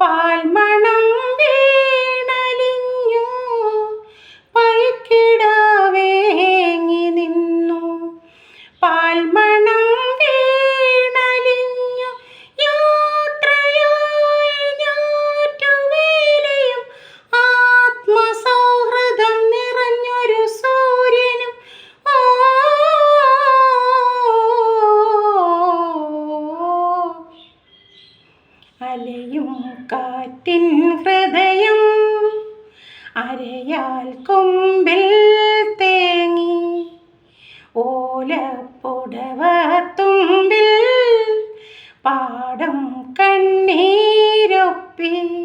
palma അലയും കാറ്റിൻ ഹൃദയം അരയാൽ കൊമ്പിൽ തേങ്ങി. ഓലപ്പുടവത്തുമ്പിൽ പാടം കണ്ണീരൊപ്പി.